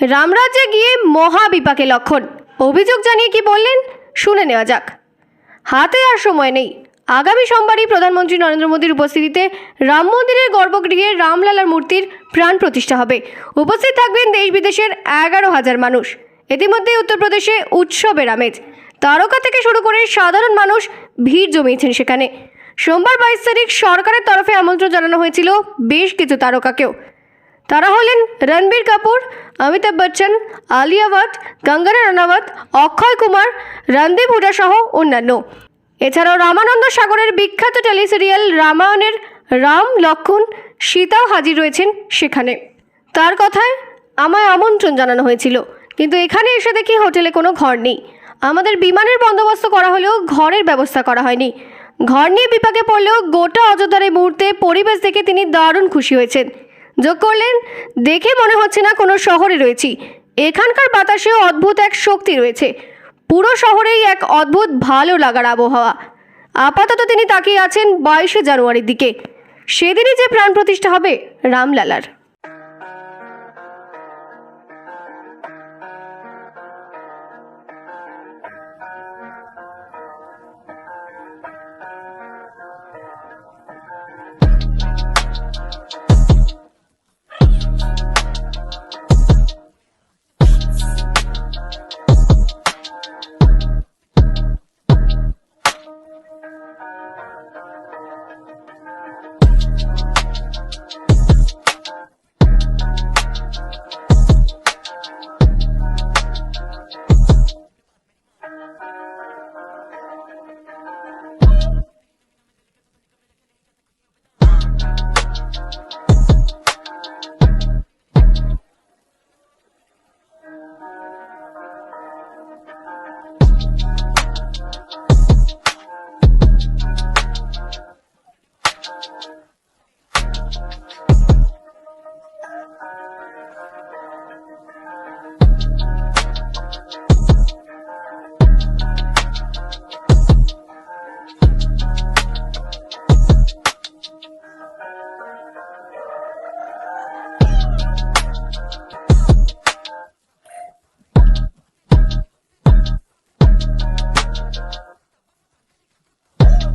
রামরাজ্যে গিয়ে মহা বিপাকে লক্ষণ। অভিযোগ জানিয়ে কি বললেন? শুনে নেওয়া যাক। হাতে আর সময় নেই। আগামী সোমবারই প্রধানমন্ত্রী নরেন্দ্র মোদীর উপস্থিতিতে রাম মন্দিরের গর্ভগৃহে রামলালার মূর্তির প্রাণ প্রতিষ্ঠা হবে। উপস্থিত থাকবেন দেশ বিদেশের এগারো হাজার মানুষ। ইতিমধ্যে উত্তরপ্রদেশে উৎসবের আমেজ। তারকা থেকে শুরু করে সাধারণ মানুষ ভিড় জমিয়েছেন সেখানে। সোমবার বাইশ তারিখ সরকারের তরফে আমন্ত্রণ জানানো হয়েছিল বেশ কিছু তারকাকেও। তারা হলেন রণবীর কাপুর, অমিতাভ বচ্চন, আলিয়া ভট্ট কঙ্গনা রানাওয়াত অক্ষয় কুমার, রণদীপ হুডা সহ অন্যান্য। এছাড়াও রামানন্দ সাগরের বিখ্যাত টেলিসিরিয়াল রামায়ণের রাম লক্ষণ সীতাও হাজির রয়েছেন সেখানে। তার কথায় আমায় আমন্ত্রণ জানানো হয়েছিল, কিন্তু এখানে এসে দেখি হোটেলে কোনো ঘর নেই। আমাদের বিমানের বন্দোবস্ত করা হলেও ঘরের ব্যবস্থা করা হয়নি। ঘর নিয়ে বিপাকে পড়লেও গোটা অযোধ্যার এই মুহূর্তে পরিবেশ দেখে তিনি দারুণ খুশি হয়েছেন। যোগ করলেন। দেখে মনে হচ্ছে না কোনো শহরে রয়েছি। এখানকার বাতাসেও অদ্ভুত এক শক্তি রয়েছে। পুরো শহরেই এক অদ্ভুত ভালো লাগার আবহাওয়া। আপাতত তিনি তাকিয়ে আছেন বাইশে জানুয়ারির দিকে। সেদিনই যে প্রাণ প্রতিষ্ঠা হবে, রামলালার।